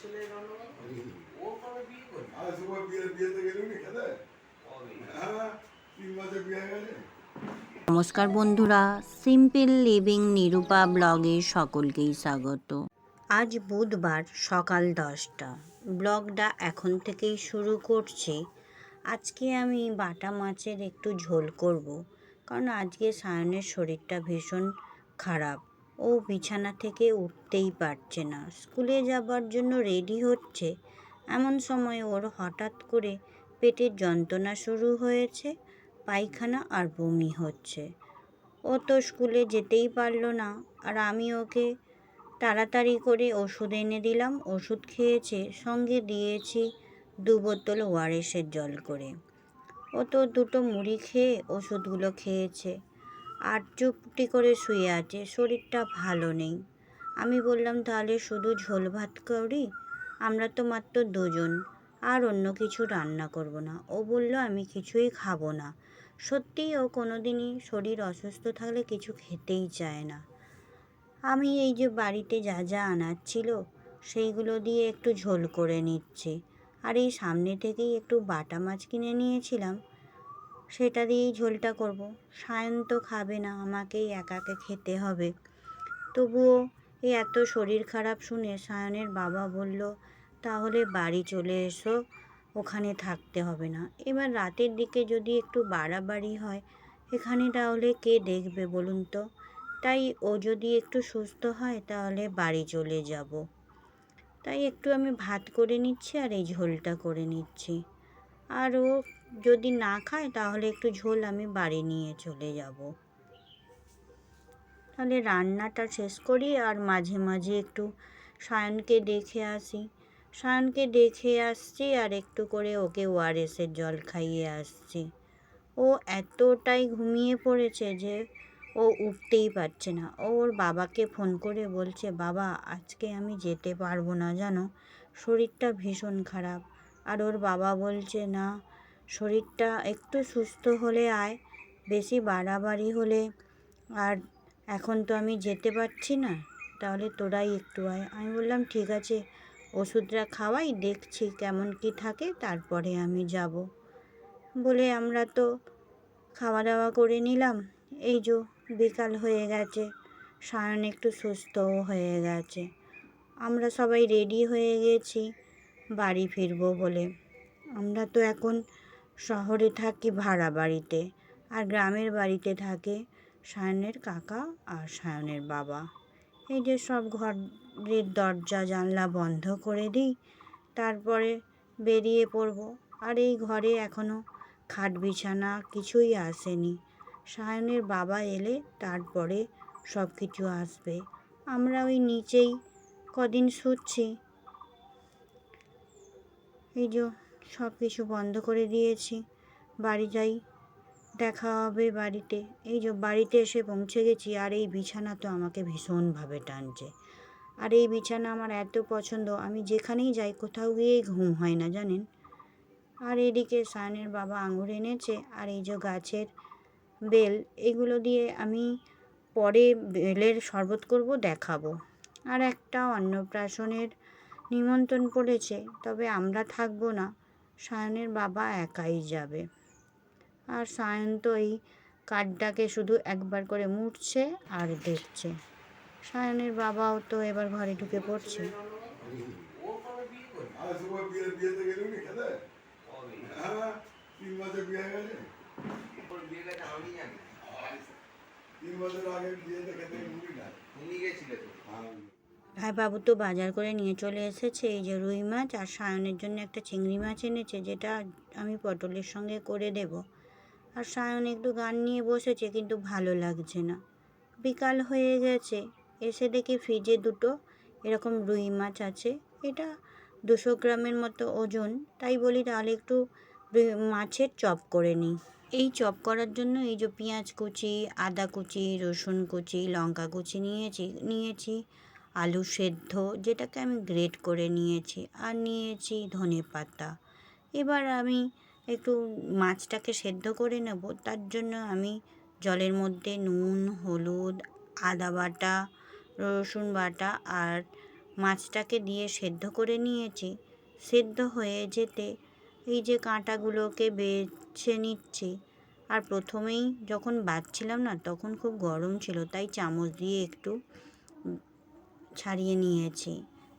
ছেলে ও কবে বিয়ে করবে? আর বিয়ে বিয়েতে গেলি নি খেতে? হ্যাঁ তিন মাসে বিয়ে গেছে। নমস্কার বন্ধুরা সিম্পল লিভিং নিরূপা ব্লগে সকলকেই স্বাগত। আজ বুধবার সকাল দশটা। ব্লগটা এখন থেকেই শুরু করছি। আজকে আমি বাটা মাছের একটু ঝোল করব কারণ আজকে সায়নের শরীরটা ভীষণ খারাপ। ও বিছানা থেকে উঠতেই পারছে না। স্কুলে যাবার জন্য রেডি হচ্ছে। এমন সময় ওর হঠাৎ করে পেটের যন্ত্রণা শুরু হয়েছে, পায়খানা আর বমি হচ্ছে। ও তো স্কুলে যেতেই পারল না আর আমি ওকে তাড়াতাড়ি করে ওষুধ এনে দিলাম, ওষুধ খেয়েছে, সঙ্গে দিয়েছি দু বোতল ওয়ারেসের জল করে। ও তো দুটো মুড়ি খেয়ে ওষুধগুলো খেয়েছে। আর চুপটি করে শুয়ে আছে, শরীরটা ভালো নেই। আমি বললাম, তাহলে শুধু ঝোল ভাত করি? আমরা তো মাত্র দুজন, আর অন্য কিছু রান্না করব না। ও বলল, আমি কিছুই খাব না। সত্যিই ও কোনো দিনই শরীর অসুস্থ থাকলে কিছু খেতেই চায় না। আমি এই যে বাড়িতে যা যা আনার ছিল, সেইগুলো দিয়ে একটু ঝোল করে নিচ্ছি। আর এই সামনে থেকেই একটু বাটা মাছ কিনে নিয়েছিলাম। সেটা দিয়েই ঝোলটা করব। সায়ন তো খাবে না, আমাকেই একাকে খেতে হবে। তবুও এই এত শরীর খারাপ শুনে সায়নের বাবা বলল, তাহলে বাড়ি চলে এসো, ওখানে থাকতে হবে না। এবার রাতের দিকে যদি একটু বাড়াবাড়ি হয়, এখানে তাহলে কে দেখবে বলুন তো? তাই ও যদি একটু সুস্থ হয়, তাহলে বাড়ি চলে যাব। তাই একটু আমি ভাত করে নিচ্ছি আর এই ঝোলটা করে নিচ্ছি। আর ও যদি না খায়, তাহলে একটু ঝোল আমি বাড়ি নিয়ে চলে যাব। তাহলে রান্নাটা শেষ করি আর মাঝে মাঝে একটু সায়নকে দেখে আসি। সায়নকে দেখে আসছি আর একটু করে ওকে ওআরএসের জল খাইয়ে আসছি। ও এতটাই ঘুমিয়ে পড়েছে যে ও উঠতেই পারছে না। ও ওর বাবাকে ফোন করে বলছে, বাবা, আজকে আমি যেতে পারব না জানো? শরীরটা ভীষণ খারাপ। আর ওর বাবা বলছে, না শরীরটা একটু সুস্থ হলে আয়, বেশি বাড়াবাড়ি হলে। আর এখন তো আমি যেতে পারছি না, তাহলে তোরাই একটু আয়। আমি বললাম, ঠিক আছে, ওষুধটা খাওয়াই, দেখছি কেমন কি থাকে, তারপরে আমি যাব। বলে আমরা তো খাওয়া দাওয়া করে নিলাম। এই যে বিকাল হয়ে গেছে, সায়ন একটু সুস্থও হয়ে গেছে। আমরা সবাই রেডি হয়ে গেছি, বাড়ি ফিরবো বলে। আমরা তো এখন শহরে থাকি ভাড়া বাড়িতে আর গ্রামের বাড়িতে থাকে সায়নের কাকা আর সায়নের বাবা। এই যে সব ঘরের দরজা, জানলা বন্ধ করে দিই, তারপরে বেরিয়ে পড়ব। আর এই ঘরে এখনও খাট বিছানা কিছুই আসেনি। সায়নের বাবা এলে তারপরে সব কিছু আসবে। আমরা ওই নিচেই কদিন শুচ্ছি। এই যে সব কিছু বন্ধ করে দিয়েছি। বাড়ি যাই, দেখা হবে বাড়িতে। এই যে বাড়িতে এসে পৌঁছে গেছি, আর এই বিছানা তো আমাকে ভীষণভাবে টানছে। আর এই বিছানা আমার এত পছন্দ, আমি যেখানেই যাই কোথাও গিয়েই ঘুম হয় না, জানেন? আর এদিকে সায়নের বাবা আঙুর এনেছে, আর এই যে গাছের বেল, এগুলো দিয়ে আমি পরে বেলের শরবত করব, দেখাবো। আর একটা অন্নপ্রাশনের নিমন্ত্রণ পড়েছে, তবে আমরা থাকব না। সায়নের বাবা একাই যাবে। আর সায়ন তো এই কার্ডটাকে শুধু একবার করে মুড়ছে আর দেখছে। সায়নের বাবাও তো এবার ঘরে ঢুকে পড়ছে। হ্যাঁ তিন হয়ে বছর আগে বিয়েতে খেতে মুড়ি না? তুমি গেছিলে তো? হ্যাঁ ভাইবাবু তো বাজার করে নিয়ে চলে এসেছে। এই যে রুই মাছ আর সায়নের জন্য একটা চিংড়ি মাছ এনেছে, যেটা আমি পটলের সঙ্গে করে দেব। আর সায়ন একটু গান নিয়ে বসেছে, কিন্তু ভালো লাগছে না। বিকাল হয়ে গেছে, এসে দেখি ফ্রিজে দুটো এরকম রুই মাছ আছে। এটা দুশো গ্রামের মতো ওজন, তাই বলি তাহলে একটু মাছের চপ করে নিই। এই চপ করার জন্য এই যে পেঁয়াজ কুচি, আদা কুচি, রসুন কুচি, লঙ্কা কুচি নিয়েছি নিয়েছি। আলু সেদ্ধ, যেটাকে আমি গ্রেট করে নিয়েছি, আর নিয়েছি ধনে পাতা। এবার আমি একটু মাছটাকে সেদ্ধ করে নেব, তার জন্য আমি জলের মধ্যে নুন, হলুদ, আদা বাটা, রসুন বাটা আর মাছটাকে দিয়ে সেদ্ধ করে নিয়েছি। সেদ্ধ হয়ে যেতে এই যে কাঁটাগুলোকে বেছে নিচ্ছি, আর প্রথমেই যখন বাছছিলাম না, তখন খুব গরম ছিল, তাই চামচ দিয়ে একটু ছাড়িয়ে নিয়েছি।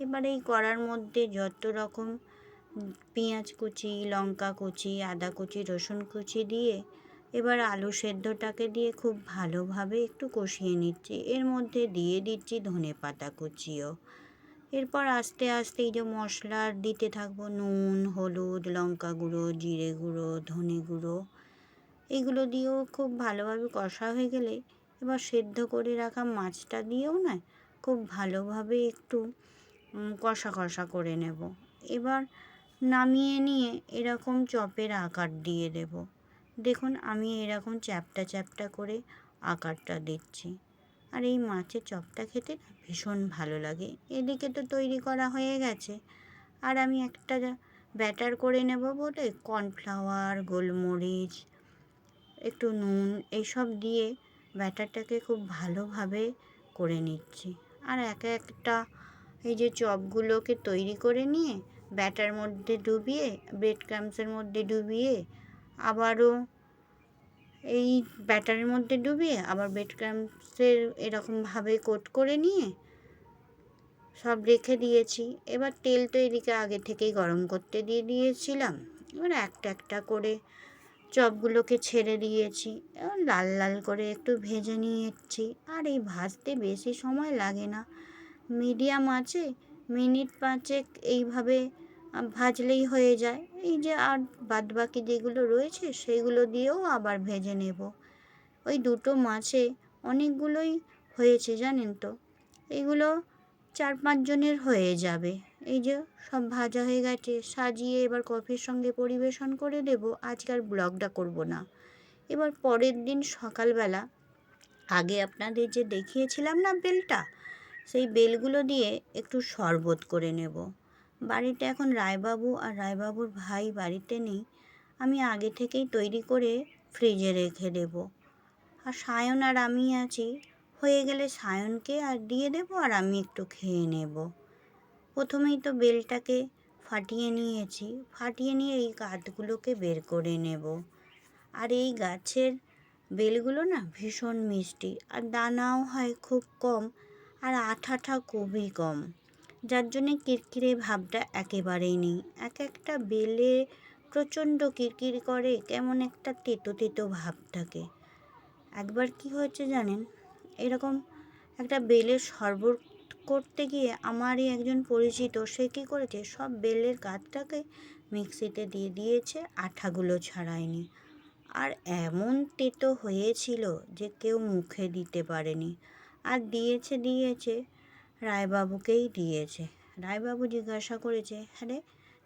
এবার এই কড়ার মধ্যে যত রকম পেঁয়াজ কুচি, লঙ্কা কুচি, আদা কুচি, রসুন কুচি দিয়ে এবার আলু সেদ্ধটাকে দিয়ে খুব ভালোভাবে একটু কষিয়ে নিচ্ছি। এর মধ্যে দিয়ে দিচ্ছি ধনে পাতা কুচিও। এরপর আস্তে আস্তে এই যে মশলা দিতে থাকব, নুন, হলুদ, লঙ্কা গুঁড়ো, জিরে গুঁড়ো, ধনে গুঁড়ো, এগুলো দিয়েও খুব ভালোভাবে কষা হয়ে গেলে এবার সেদ্ধ করে রাখা মাছটা দিয়েও না খুব ভালোভাবে একটু কষা কষা করে নেব। এবার নামিয়ে নিয়ে এরকম চপের আকার দিয়ে দেব। দেখুন, আমি এরকম চ্যাপটা চ্যাপটা করে আকারটা দিচ্ছি। আর এই মাছের চপটা খেতে ভীষণ ভালো লাগে। এদিকে তো তৈরি করা হয়ে গেছে। আর আমি একটা ব্যাটার করে নেব বলে কর্নফ্লাওয়ার, গোলমরিচ, একটু নুন, এইসব দিয়ে ব্যাটারটাকে খুব ভালোভাবে করে নিচ্ছি। আর এক একটা এই যে চপগুলোকে তৈরি করে নিয়ে ব্যাটার মধ্যে ডুবিয়ে ব্রেড ক্রামসের মধ্যে ডুবিয়ে, আবারও এই ব্যাটারের মধ্যে ডুবিয়ে, আবার ব্রেড ক্রামসের এরকমভাবে কোট করে নিয়ে সব রেখে দিয়েছি। এবার তেল তো এদিকে আগে থেকেই গরম করতে দিয়ে দিয়েছিলাম। এবার একটা একটা করে চপগুলোকে ছেড়ে দিয়েছি। লাল লাল করে একটু ভেজে নিয়েছি। আর এই ভাজতে বেশি সময় লাগে না। মিডিয়াম আছে, মিনিট পাঁচেক এইভাবে ভাজলেই হয়ে যায়। এই যে আর বাদবাকি যেগুলো রয়েছে, সেগুলো দিয়েও আবার ভেজে নেব। ওই দুটো মাছে অনেকগুলোই হয়েছে জানেন তো? এগুলো চার পাঁচজনের হয়ে যাবে। এই যে সব ভাজা হয়ে গেছে, সাজিয়ে এবার কফির সঙ্গে পরিবেশন করে দেব। আজকাল ব্লগটা করব না। এবার পরের দিন সকালবেলা আগে আপনাদের যে দেখিয়েছিলাম না বেলটা, সেই বেলগুলো দিয়ে একটু শরবত করে নেব। বাড়িতে এখন রায়বাবু আর রায়বাবুর ভাই বাড়িতে নেই, আমি আগে থেকেই তৈরি করে ফ্রিজে রেখে দেব। আর সায়ন আর আমি আছি, হয়ে গেলে সায়নকে আর দিয়ে দেবো আর আমি একটু খেয়ে নেব। প্রথমেই তো বেলটাকে ফাটিয়ে নিয়েছি। ফাটিয়ে নিয়ে এই কাঠগুলোকে বের করে নেব। আর এই গাছের বেলগুলো না ভীষণ মিষ্টি। আর দানাও হয় খুব কম আর আঠাটা খুবই কম। যার জন্যে কিরকিরে ভাবটা একেবারেই নেই। এক একটা বেলে প্রচণ্ড কিরকির করে, কেমন একটা তেতো তেতো ভাব থাকে। একবার কি হয়েছে জানেন? এরকম একটা বেলের শরবত করতে গিয়ে আমারই একজন পরিচিত, সে কী করেছে? সব বেলের গাছটাকে মিক্সিতে দিয়ে দিয়েছে, আঠাগুলো ছাড়ায়নি। আর এমন তেতো হয়েছিল যে কেউ মুখে দিতে পারেনি। আর দিয়েছে দিয়েছে, রায়বাবুকেই দিয়েছে। রায়বাবু জিজ্ঞাসা করেছে হ্যাঁ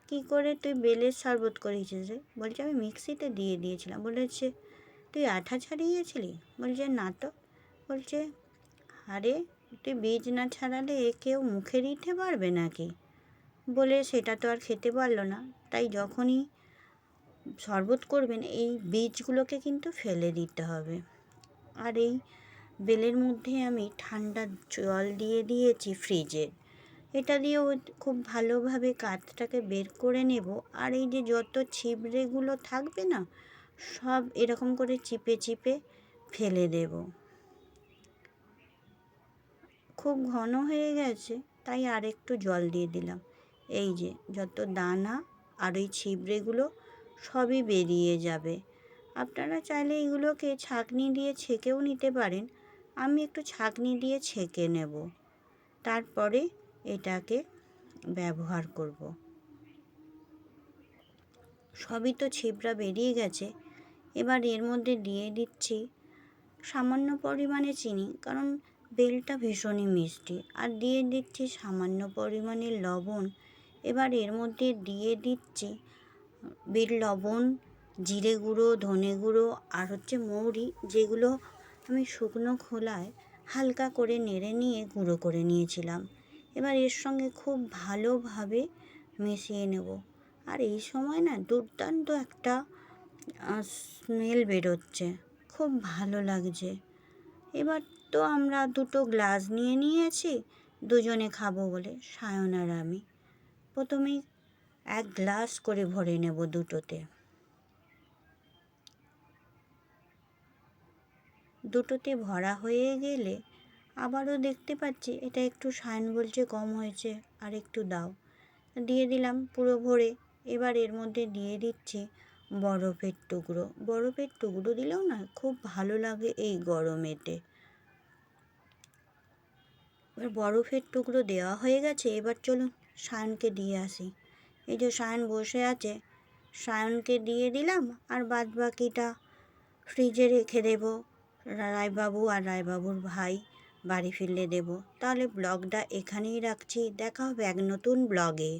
কী করে তুই বেলের শরবত করেছিস রে? বলছে, আমি মিক্সিতে দিয়ে দিয়েছিলাম। বলেছে তুই আঠা ছাড়িয়েছিলি? বলছে, না তো। বলছে, আরে তুই বীজ না ছাড়ালে এ কেউ মুখে দিতে পারবে নাকি? বলে সেটা তো আর খেতে পারল না। তাই যখনই শরবত করবেন, এই বীজগুলোকে কিন্তু ফেলে দিতে হবে। আর এই বেলের মধ্যে আমি ঠান্ডা জল দিয়ে দিয়েছি ফ্রিজে। এটা দিয়েও খুব ভালোভাবে কাঠটাকে বের করে নেব। আর এই যে যত ছিবড়েগুলো থাকবে না, সব এরকম করে চিপে চিপে ফেলে দেব। খুব ঘন হয়ে গেছে, তাই আর একটু জল দিয়ে দিলাম। এই যে, যত দানা আর ওই ছিবড়েগুলো সবই বেরিয়ে যাবে। আপনারা চাইলে এগুলোকে ছাঁকনি দিয়ে ছেঁকেও নিতে পারেন। আমি একটু ছাঁকনি দিয়ে ছেঁকে নেব। তারপরে এটাকে ব্যবহার করব। সবই তো ছিবড়া বেরিয়ে গেছে। এবার এর মধ্যে দিয়ে দিচ্ছি সামান্য পরিমাণে চিনি, কারণ বেলটা ভীষণই মিষ্টি। আর দিয়ে দিচ্ছি সামান্য পরিমাণে লবণ। এবার এর মধ্যে দিয়ে দিচ্ছি বেল লবণ, জিরে গুঁড়ো, ধনে গুঁড়ো আর হচ্ছে মৌরি, যেগুলো আমি শুকনো খোলায় হালকা করে নেড়ে নিয়ে গুঁড়ো করে নিয়েছিলাম। এবার এর সঙ্গে খুব ভালোভাবে মিশিয়ে নেব। আর এই সময় না দুর্দান্ত একটা স্মেল বেরোচ্ছে। খুব ভালো লাগছে। এবার তো আমরা দুটো গ্লাস নিয়ে নিয়েছি, দুজনে খাব বলে, সায়ন আর আমি। প্রথমেই এক গ্লাস করে ভরে নেব দুটোতে। দুটোতে ভরা হয়ে গেলে আবারও দেখতে পাচ্ছি, এটা একটু সায়ন বলছে কম হয়েছে, আর একটু দাও। দিয়ে দিলাম পুরো ভরে, এবার এর মধ্যে দিয়ে দিচ্ছি বরফের টুকরো। বরফের টুকরো দিলেও না, খুব ভালো লাগে এই গরমেতে। এবার বরফের টুকরো দেওয়া হয়ে গেছে, এবার চলুন সায়নকে দিয়ে আসি। এই যে সায়ন বসে আছে, সায়নকে দিয়ে দিলাম আর বাদ বাকিটা ফ্রিজে রেখে দেব। রায়বাবু আর রায়বাবুর ভাই বাড়ি ফিরলে দেব। তাহলে ব্লগটা এখানেই রাখছি। দেখা হবে এক নতুন ব্লগে।